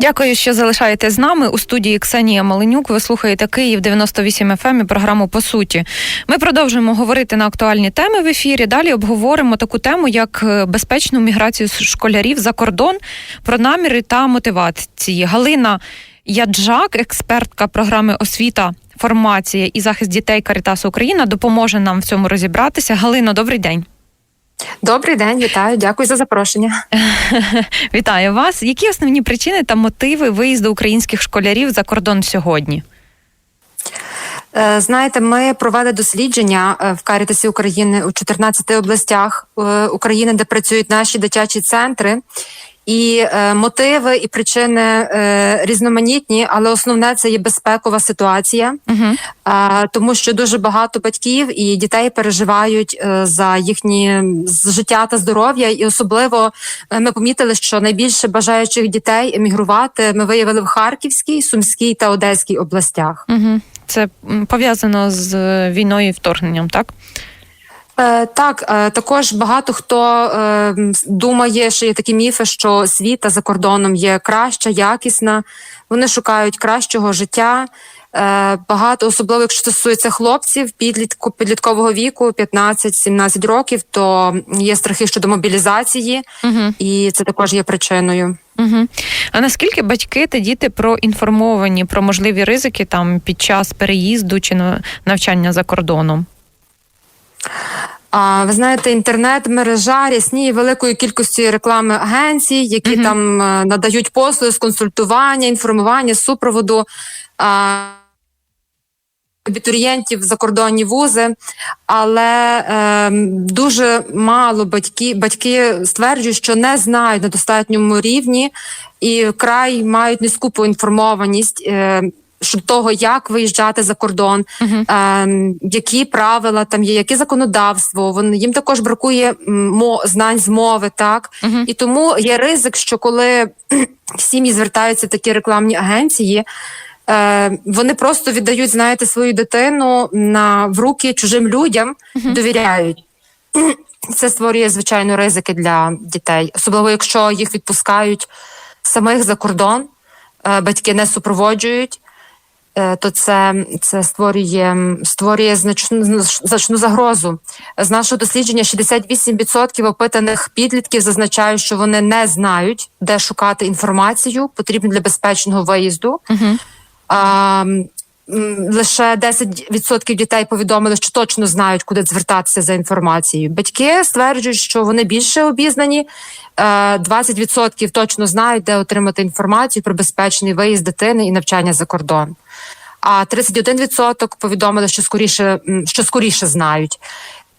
Дякую, що залишаєте з нами у студії Ксенія Маленюк. Ви слухаєте Київ 98 FM ем і програму по суті. Ми продовжуємо говорити на актуальні теми в ефірі. Далі обговоримо таку тему, як е, безпечну міграцію школярів за кордон, про наміри та мотивації. Галина Яджак, експертка програми освіта. Формація і захист дітей Карітасу Україна допоможе нам в цьому розібратися. Галино, добрий день. Добрий день, вітаю, дякую за запрошення. Вітаю вас. Які основні причини та мотиви виїзду українських школярів за кордон сьогодні? Е, знаєте, ми провели дослідження е, в Карітасі України у 14 областях е, України, де працюють наші дитячі центри. І е, мотиви і причини е, різноманітні, але основне це є безпекова ситуація, uh е, тому що дуже багато батьків і дітей переживають е, за їхні життя та здоров'я. І особливо е, ми помітили, що найбільше бажаючих дітей емігрувати ми виявили в Харківській, Сумській та Одеській областях. Uh Це пов'язано з е, війною і вторгненням, так. Е, так, е, також багато хто е, думає, що є такі міфи, що світа за кордоном є краща, якісна. Вони шукають кращого життя. Багато, особливо якщо стосується хлопців підлітку підліткового віку, 15-17 років, то є страхи щодо мобілізації, угу. і це також є причиною. Угу. А наскільки батьки та діти проінформовані про можливі ризики там під час переїзду чи навчання за кордоном? А ви знаєте, інтернет-мережа рясніє великою кількістю реклами агенцій, які mm-hmm. там а, е, надають послуги з консультування, інформування, супроводу а, абітурієнтів закордонні вузи, але е, дуже мало батьки, батьки стверджують, що не знають на достатньому рівні і вкрай мають низьку поінформованість. Е, того, як виїжджати за кордон, uh-huh. е, які правила там є, яке законодавство. Вони їм також бракує мо знань з мови, так uh-huh. і тому є ризик, що коли сім'ї звертаються такі рекламні агенції. Е, вони просто віддають, знаєте, свою дитину на в руки чужим людям, uh-huh. довіряють. Це створює звичайно ризики для дітей, особливо якщо їх відпускають самих за кордон, е, батьки не супроводжують. Е, то це це створює створює значну значну загрозу. З нашого дослідження 68% опитаних підлітків зазначають, що вони не знають, де шукати інформацію, потрібну для безпечного виїзду. Uh-huh. А, Лише 10% дітей повідомили, що точно знають, куди звертатися за інформацією. Батьки стверджують, що вони більше обізнані. 20% е, точно знають, де отримати інформацію про безпечний виїзд дитини і навчання за кордон а 31% повідомили, що скоріше що скоріше знають.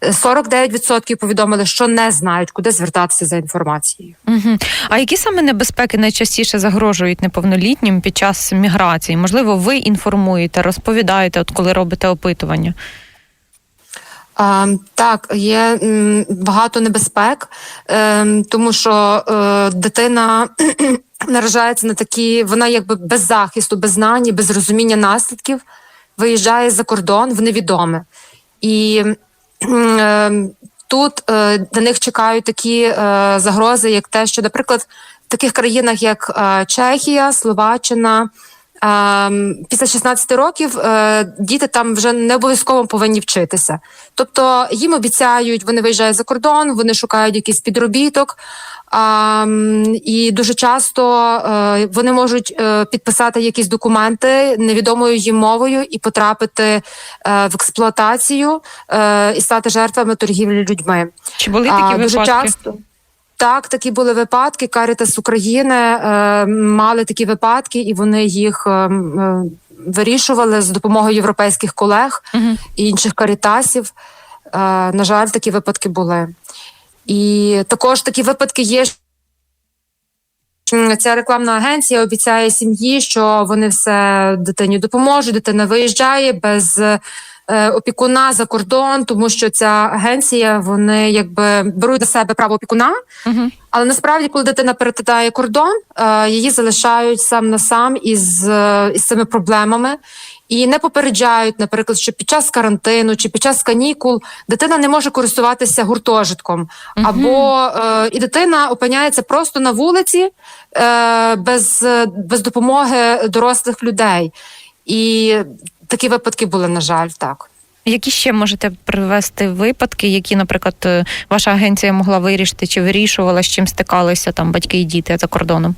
49% повідомили, що не знають, куди звертатися за інформацією. Угу. А які саме небезпеки найчастіше загрожують неповнолітнім під час міграції? Можливо, ви інформуєте, розповідаєте, от коли робите опитування? А, Так, є м, багато небезпек, е, тому що е, дитина наражається на такі, вона якби без захисту, без знань, без розуміння наслідків виїжджає за кордон в невідоме. І тут е, на них чекають такі е, загрози, як те, що, наприклад, в таких країнах, як е, Чехія, Словаччина. Ем, після 16 років діти там вже не обов'язково повинні вчитися. Тобто їм обіцяють, вони виїжджають за кордон, вони шукають якийсь підробіток, і дуже часто е, вони можуть е, підписати якісь документи невідомою їм мовою і потрапити в експлуатацію і стати жертвами торгівлі людьми. Чи були такі випадки? Дуже часто. Так, такі були випадки. Карітас України е, мали такі випадки, і вони їх е, е, вирішували з допомогою європейських колег uh і інших карітасів. Е, на жаль, такі випадки були. І також такі випадки є. Ця рекламна агенція обіцяє сім'ї, що вони все дитині допоможуть. Дитина виїжджає без е, опікуна за кордон, тому що ця агенція вони якби беруть на себе право опікуна. Угу. Але насправді, коли дитина перетинає кордон, е, її залишають сам на сам із, е, із цими проблемами. І не попереджають, наприклад, що під час карантину чи під час канікул дитина не може користуватися гуртожитком, Мгм. або е, і дитина опиняється просто на вулиці е, без, без допомоги дорослих людей. І такі випадки були, на жаль, так. Які ще можете привести випадки, які, наприклад, е, ваша агенція могла вирішити чи вирішувала, з чим стикалися там батьки і діти за кордоном?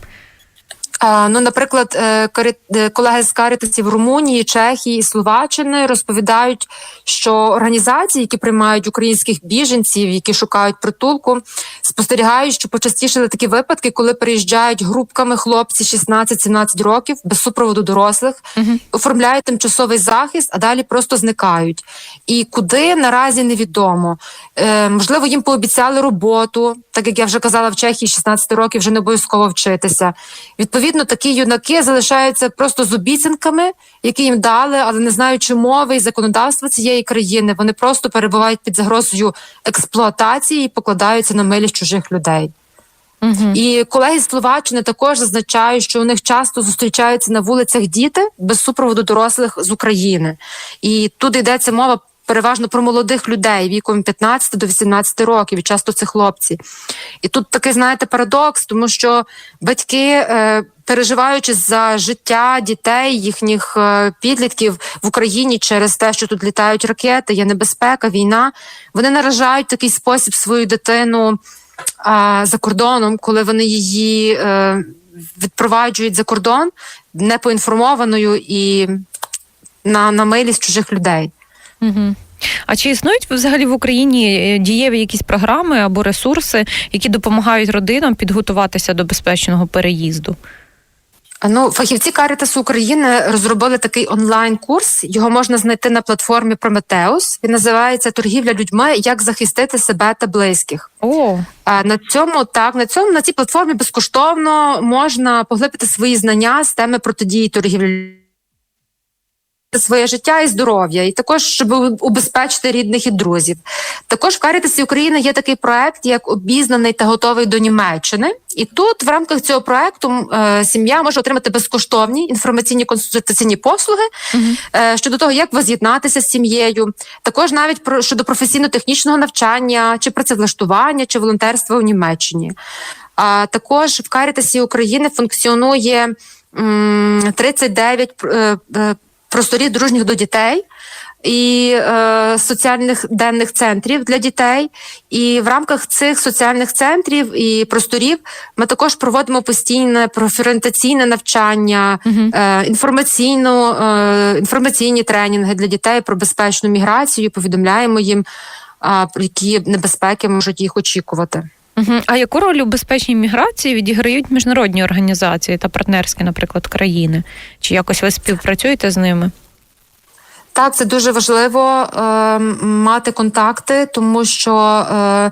Ну, наприклад, е, е, колеги з Карітасів Румунії, Чехії і Словаччини розповідають, що організації, які приймають українських біженців, які шукають притулку, спостерігають, що почастішили такі випадки, коли приїжджають групками хлопці 16-17 років без супроводу дорослих, Мгм. оформляють тимчасовий захист, а далі просто зникають. І куди наразі невідомо. Е, можливо, їм пообіцяли роботу, так як я вже казала, в Чехії 16 років вже не обов'язково вчитися. Відповідно, такі юнаки залишаються просто з обіцянками, які їм дали, але не знаючи мови і законодавства цієї країни, вони просто перебувають під загрозою експлуатації і покладаються на милість чужих людей. Угу. І колеги з Словаччини також зазначають, що у них часто зустрічаються на вулицях діти без супроводу дорослих з України. І тут йдеться мова переважно про молодих людей віком 15 до 18 років, і часто це хлопці. І тут такий, знаєте, парадокс, тому що батьки. Е, Переживаючи за життя дітей, їхніх е, підлітків в Україні через те, що тут літають ракети, є небезпека, війна, вони наражають в такий спосіб свою дитину а, за кордоном, коли вони її е, відпроваджують за кордон непоінформованою і на, на милість чужих людей. Угу. А чи існують взагалі в Україні е, дієві якісь програми або ресурси, які допомагають родинам підготуватися до безпечного переїзду? Ну, фахівці Карітасу України розробили такий онлайн-курс. Його можна знайти на платформі Прометеус. Він називається Торгівля людьми, як захистити себе та близьких. О, А на цьому так на цьому на цій платформі безкоштовно можна поглибити свої знання з теми протидії торгівлі своє життя і здоров'я, і також щоб убезпечити рідних і друзів. Також в Карітасі України є такий проект, як обізнаний та готовий до Німеччини. І тут в рамках цього проекту е, сім'я може отримати безкоштовні інформаційні консультаційні послуги Мгм. е, щодо того, як воз'єднатися з сім'єю, також навіть про щодо професійно-технічного навчання, чи працевлаштування, чи волонтерства у Німеччині. А також в Карітасі України функціонує м, 39 е, е, просторів дружніх до дітей. І е, соціальних денних центрів для дітей, і в рамках цих соціальних центрів і просторів ми також проводимо постійне профорієнтаційне навчання, е, інформаційну, е, інформаційні тренінги для дітей про безпечну міграцію. Повідомляємо їм, про які небезпеки можуть їх очікувати. Угу. А яку роль у безпечній міграції відіграють міжнародні організації та партнерські, наприклад, країни? Чи якось ви співпрацюєте з ними? Так, це дуже важливо е, мати контакти, тому що е,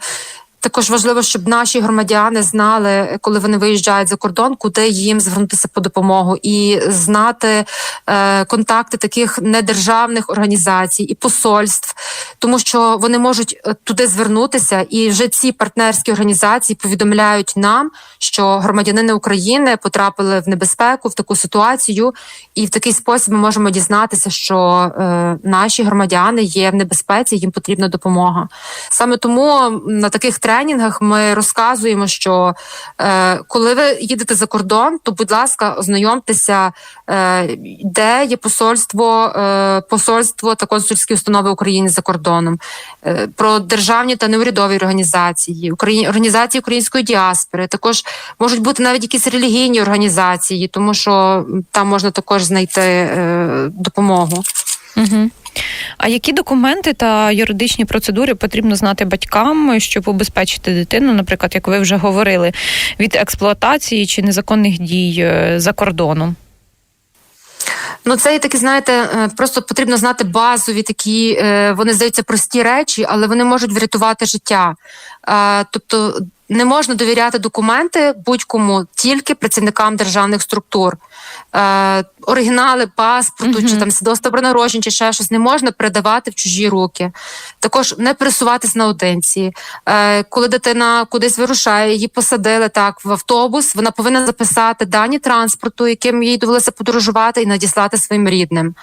також важливо, щоб наші громадяни знали, коли вони виїжджають за кордон, куди їм звернутися по допомогу, і знати е, контакти таких недержавних організацій і посольств, тому що вони можуть е, туди звернутися, і вже ці партнерські організації повідомляють нам, що громадянини України потрапили в небезпеку в таку ситуацію, і в такий спосіб ми можемо дізнатися, що е, наші громадяни є в небезпеці, їм потрібна допомога. Саме тому на таких тренінгах ми розказуємо, що е, коли ви їдете за кордон, то будь ласка, ознайомтеся, е, де є посольство, е, посольство та консульські установи України за кордоном, е, про державні та неурядові організації, Україні, організації української діаспори. Також можуть бути навіть якісь релігійні організації, тому що там можна також знайти е, допомогу. Угу. А які документи та юридичні процедури потрібно знати батькам, щоб убезпечити дитину, наприклад, як ви вже говорили, від експлуатації чи незаконних дій е, за кордоном? Ну, це і такі, знаєте, е, просто потрібно знати базові такі, е, вони здаються прості речі, але вони можуть врятувати життя. Тобто не можна довіряти документи будь-кому, тільки працівникам державних структур. Е, оригінали паспорту, чи там свідоцтво про народження, чи ще щось не можна передавати в чужі руки. Також не пересуватись наодинці. Е, коли дитина кудись вирушає, її посадили так в автобус, вона повинна записати дані транспорту, яким їй довелося подорожувати, і надіслати своїм рідним.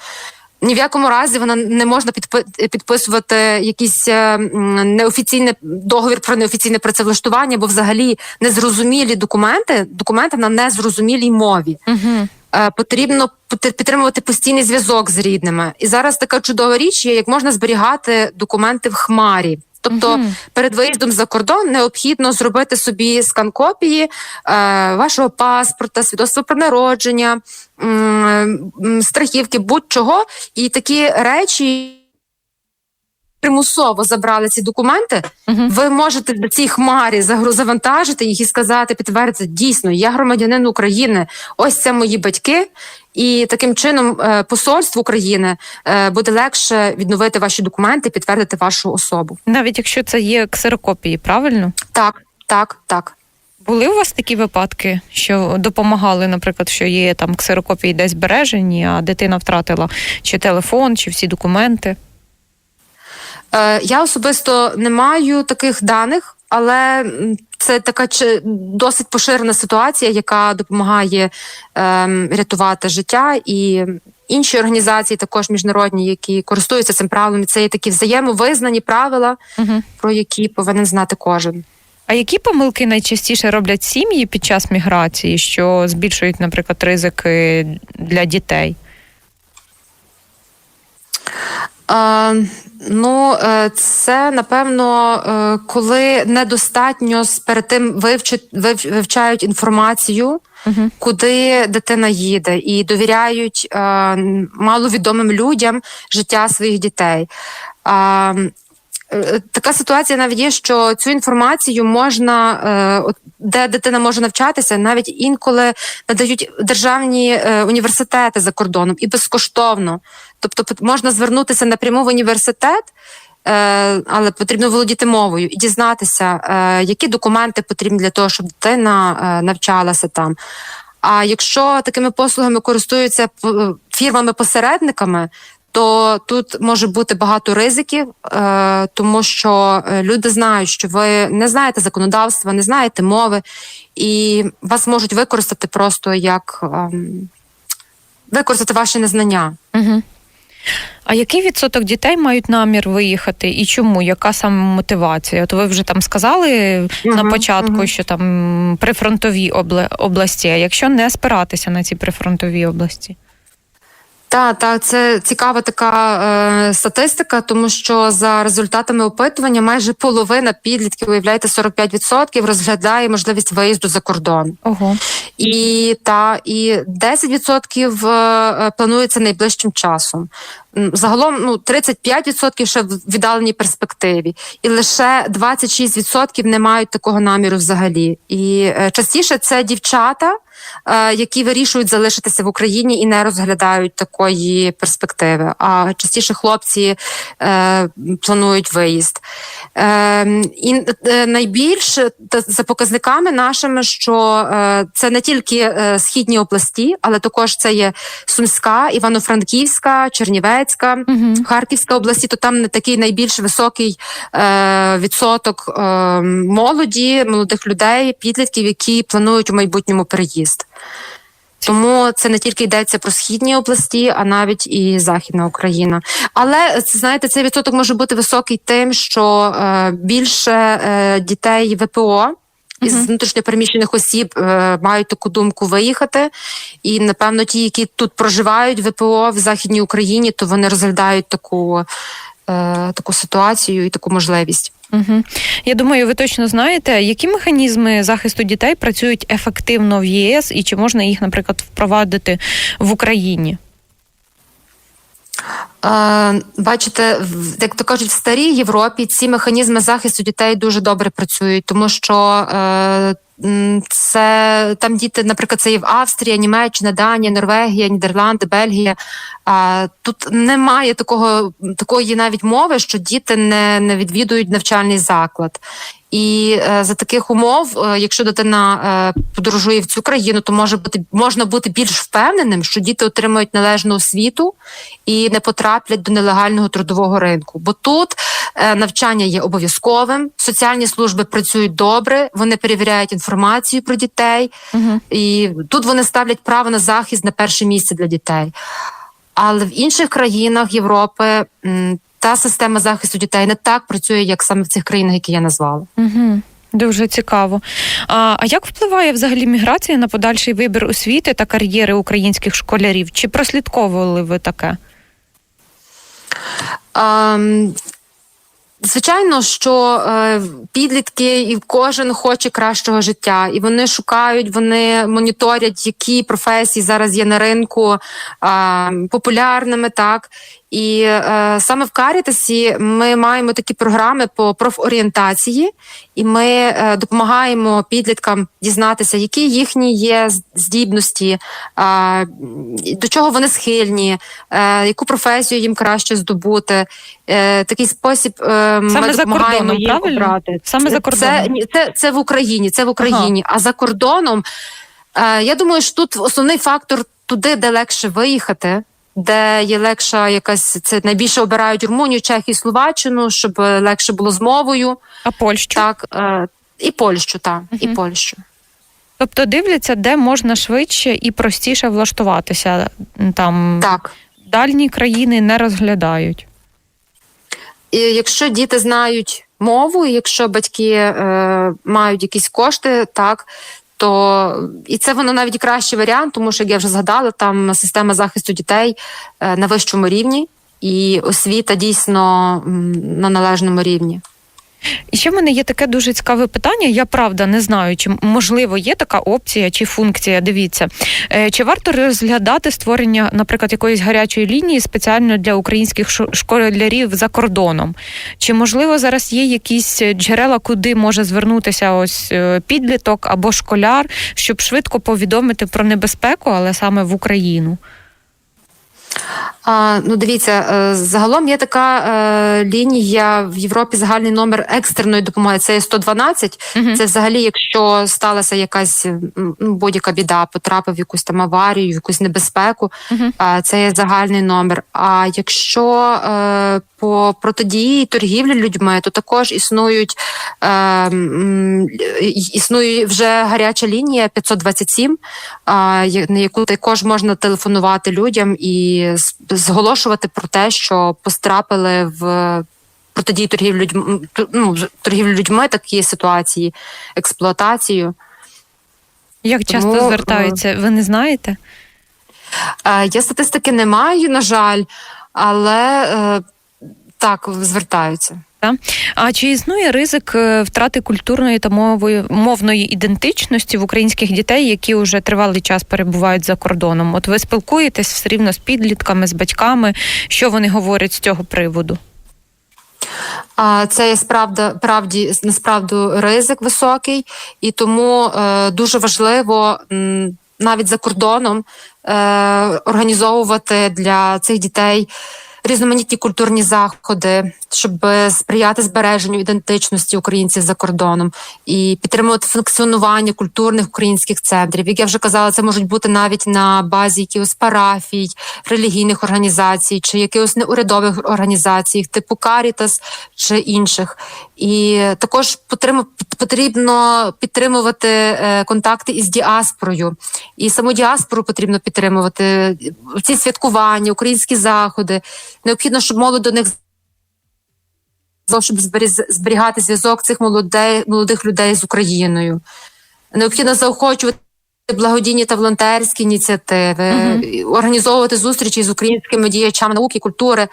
Ні в якому разі вона не можна підписувати якийсь е, м, неофіційний договір про неофіційне працевлаштування, бо взагалі незрозумілі документи, документи на незрозумілій мові. Угу. Е, Потрібно підтримувати постійний зв'язок з рідними. І зараз така чудова річ є, як можна зберігати документи в хмарі. Тобто Мгм. перед виїздом за кордон необхідно зробити собі скан копії е, вашого паспорта, свідоцтва про народження, м, страхівки, будь-чого. І такі речі примусово забрали ці документи. Мгм. Ви можете до цій хмарі завантажити їх і сказати, підтвердити, дійсно, я громадянин України, ось це мої батьки. І таким чином е, посольству України е, буде легше відновити ваші документи, підтвердити вашу особу. Навіть якщо це є ксерокопії, правильно? Так, так, так. Були у вас такі випадки, що допомагали, наприклад, що є там ксерокопії десь збережені, а дитина втратила чи телефон, чи всі документи? Е, я особисто не маю таких даних, але це така досить поширена ситуація, яка допомагає ем, рятувати життя і. Інші організації, також міжнародні, які користуються цим правилом, це є такі взаємовизнані правила, Угу. про які повинен знати кожен. А які помилки найчастіше роблять сім'ї під час міграції, що збільшують, наприклад, ризики для дітей? Ну, е, це напевно, е, коли недостатньо перед тим вивчать, вив, вивчають інформацію, Угу. куди дитина їде, і довіряють е, маловідомим людям життя своїх дітей. Е, Така ситуація навіть є, що цю інформацію можна, е, от, де дитина може навчатися, навіть інколи надають державні е, університети за кордоном і безкоштовно. Тобто можна звернутися напряму в університет, е, але потрібно володіти мовою і дізнатися, е, які документи потрібні для того, щоб дитина навчалася там. А якщо такими послугами користуються фірмами-посередниками, то тут може бути багато ризиків, е, тому що е, люди знають, що ви не знаєте законодавства, не знаєте мови, і вас можуть використати просто як ем, використати ваші незнання. Угу. А який відсоток дітей мають намір виїхати і чому? Яка саме мотивація? От ви вже там сказали на Мгм, початку, мгм. що там прифронтові обла- області. А якщо не спиратися на ці прифронтові області? Так, так, це цікава така е, статистика, тому що за результатами опитування майже половина підлітків, уявляєте, 45% розглядає можливість виїзду за кордон. Ого. І та і 10% е, планується найближчим часом. Загалом ну 35% ще в віддаленій перспективі, і лише 26% не мають такого наміру взагалі. І е, частіше це дівчата, е, які вирішують залишитися в Україні і не розглядають такої перспективи. А частіше хлопці е, планують виїзд. Е, і е, найбільше за показниками нашими, що е, це не тільки е, східні області, але також це є Сумська, Івано-Франківська, Чернівецька. Угу. Харківська області, то там не такий найбільш високий е, відсоток е, молоді, молодих людей, підлітків, які планують у майбутньому переїзд. Тому це не тільки йдеться про східні області, а навіть і західна Україна. Але знаєте, цей відсоток може бути високий тим, що е, більше е, дітей ВПО. Із внутрішньопереміщених осіб е, мають таку думку виїхати, і напевно ті, які тут проживають ВПО в західній Україні, то вони розглядають таку, е, таку ситуацію і таку можливість. Угу. Я думаю, ви точно знаєте, які механізми захисту дітей працюють ефективно в ЄС і чи можна їх, наприклад, впровадити в Україні? Бачите, як то кажуть, в старій Європі ці механізми захисту дітей дуже добре працюють, тому що е, це там діти, наприклад, це і в Австрії, Німеччина, Данія, Норвегія, Нідерланди, Бельгія. А тут немає такого такої навіть мови, що діти не, не відвідують навчальний заклад. І е, за таких умов, е, якщо дитина е, подорожує в цю країну, то може бути можна бути більш впевненим, що діти отримують належну освіту і не потраплять до нелегального трудового ринку. Бо тут навчання є обов'язковим, соціальні служби працюють добре, вони перевіряють інформацію про дітей, Угу. і тут вони ставлять право на захист на перше місце для дітей. Але в інших країнах Європи та система захисту дітей не так працює, як саме в цих країнах, які я назвала. Угу. Дуже цікаво. А, а як впливає взагалі міграція на подальший вибір освіти та кар'єри українських школярів? Чи прослідковували ви таке? Ем, Звичайно, що е, підлітки і кожен хоче кращого життя, і вони шукають, вони моніторять, які професії зараз є на ринку е, популярними, так і е, саме в Карітасі ми маємо такі програми по профорієнтації, і ми е, допомагаємо підліткам дізнатися, які їхні є здібності, е, до чого вони схильні, е, яку професію їм краще здобути. Е, такий спосіб е, ми за допомагаємо кордоном, їм правильно? обрати. Саме за Це, кордоном. ні, це, це в Україні, це в Україні. А за кордоном, е, я думаю, що тут основний фактор туди, де легше виїхати. Де є легша якась це найбільше обирають Румунію, Чехію, Словаччину, щоб е, легше було з мовою, А Польщу? так е, і Польщу, так, і Польщу. Тобто дивляться, де можна швидше і простіше влаштуватися. Там Так. дальні країни не розглядають. І якщо діти знають мову, і якщо батьки е, мають якісь кошти, так. То і це воно навіть кращий варіант, тому що як я вже згадала, там система захисту дітей е, на вищому рівні, і освіта дійсно на належному рівні. Ще в мене є таке дуже цікаве питання. Я правда не знаю, чи можливо є така опція чи функція. Дивіться, Е, чи варто розглядати створення, наприклад, якоїсь гарячої лінії спеціально для українських школярів за кордоном? Чи можливо зараз є якісь джерела, куди може звернутися ось е, підліток або школяр, щоб швидко повідомити про небезпеку, але саме в Україну? А, ну, дивіться, е, загалом є така е, лінія в Європі загальний номер екстреної допомоги. Це є 112. Мгм. Це взагалі, якщо сталася якась ну, будь-яка біда, потрапив в якусь там аварію, в якусь небезпеку, а, це є загальний номер. А якщо е, по протидії торгівлі людьми, то також існують е, існує вже гаряча лінія 527, а, я- на яку також можна телефонувати людям і зголошувати про те, що пострапили в протидії торгівлі людьми, ну, торгівлі людьми такі ситуації, експлуатацію. Як часто Тому, е, звертаються? Ви не знаєте? Е, Я статистики не маю, на жаль, але е, так звертаються. А чи існує ризик е, втрати культурної та мової мовної ідентичності в українських дітей, які вже тривалий час перебувають за кордоном? От ви спілкуєтесь все рівно з підлітками, з батьками, що вони говорять з цього приводу? Це є справда правді насправді ризик високий, і тому е, дуже важливо навіть за кордоном е, організовувати для цих дітей різноманітні культурні заходи, щоб сприяти збереженню ідентичності українців за кордоном і підтримувати функціонування культурних українських центрів. Як я вже казала, це можуть бути навіть на базі якихось парафій, релігійних організацій чи якихось неурядових організацій, типу Карітас чи інших. І також потрібно підтримувати е, контакти із діаспорою. І саму діаспору потрібно підтримувати. Ці святкування, українські заходи. Необхідно, щоб молодь до них щоб зберігати зв'язок цих молодей, молодих людей з Україною. Необхідно заохочувати благодійні та волонтерські ініціативи, і організовувати зустрічі з українськими діячами науки, культури.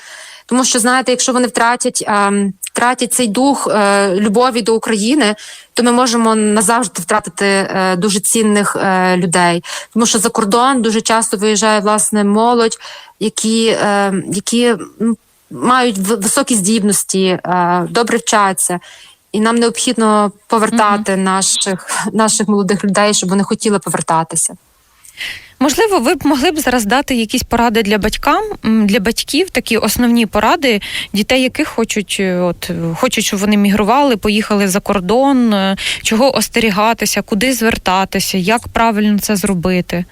Тому що знаєте, якщо вони втратять, ем, втратять цей дух е, любові до України, то ми можемо назавжди втратити е, дуже цінних е, людей. Тому що за кордон дуже часто виїжджає власне молодь, які, е, які мають високі здібності, е, добре вчаться. І нам необхідно повертати наших, наших молодих людей, щоб вони хотіли повертатися. Можливо, ви б могли б зараз дати якісь поради для батькам, для батьків, такі основні поради дітей, яких хочуть, е, от хочуть, щоб вони мігрували, поїхали за кордон, е, чого остерігатися, куди звертатися, як правильно це зробити.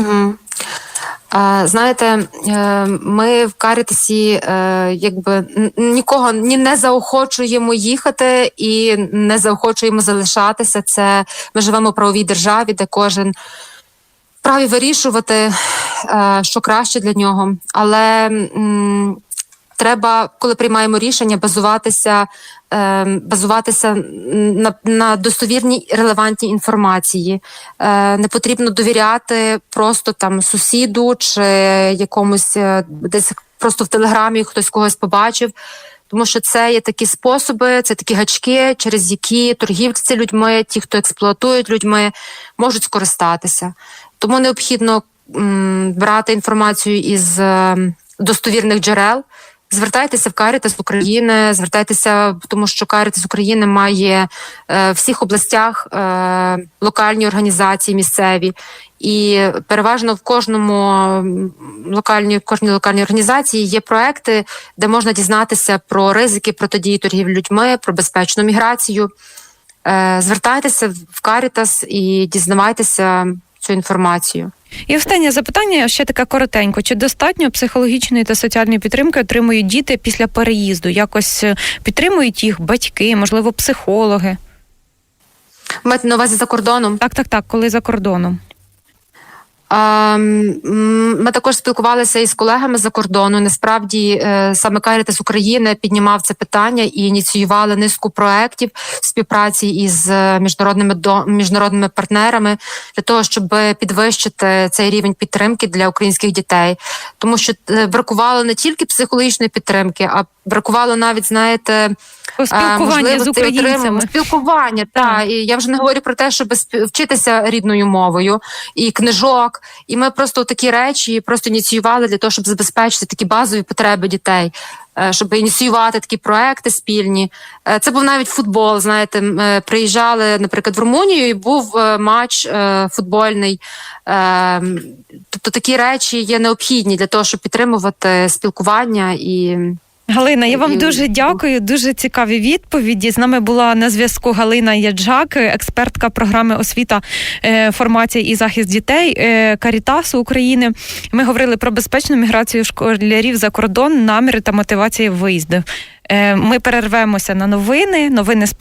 Е, Знаєте, е, ми в Карітасі якби нікого ні не заохочуємо їхати і не заохочуємо залишатися. Це ми живемо в правовій державі, де кожен вправі вирішувати, е, що краще для нього. Але треба, коли приймаємо рішення, базуватися, е, базуватися на, на достовірній релевантній інформації. Е, не потрібно довіряти просто там сусіду чи якомусь десь просто в телеграмі хтось когось побачив. Тому що це є такі способи, це такі гачки, через які торгівці людьми, ті, хто експлуатують людьми, можуть скористатися. Тому необхідно брати інформацію із е, достовірних джерел. Звертайтеся в Карітас України, звертайтеся, тому що Карітас України має е, в всіх областях е, локальні організації місцеві, і переважно в кожному локальній, кожній локальній організації є проекти, де можна дізнатися про ризики протидії торгівлі людьми, про безпечну міграцію. Звертайтеся в Карітас і дізнавайтеся цю інформацію. І останнє запитання ще таке коротенько: чи достатньо психологічної та соціальної підтримки отримують діти після переїзду? Якось е, підтримують їх батьки, можливо, психологи? Мати на увазі за кордоном? Так, так, так, коли за кордоном. Ми також спілкувалися із колегами за кордону. Насправді е, саме Карітас України піднімав це питання і ініціювали низку проєктів співпраці із е, міжнародними міжнародними партнерами для того, щоб підвищити цей рівень підтримки для українських дітей, тому що е, бракувало не тільки психологічної підтримки, а бракувало навіть знаєте. Спілкування з українцями. спілкування, та і я вже не говорю про те, щоб вчитися рідною мовою і книжок. І ми просто такі речі просто ініціювали для того, щоб забезпечити такі базові потреби дітей, е, щоб ініціювати такі проекти спільні. Е, Це був навіть футбол. Знаєте, м, е, приїжджали, наприклад, в Румунію, і був е, матч е, футбольний. Е, Тобто такі речі є необхідні для того, щоб підтримувати спілкування і. Галина, я вам дуже дякую. Дуже цікаві відповіді. З нами була на зв'язку Галина Яджак, експертка програми освіта, е, формація і захист дітей е, Карітасу України. Ми говорили про безпечну міграцію школярів за кордон, наміри та мотивації виїзду. Е, Ми перервемося на новини. Новини спорту.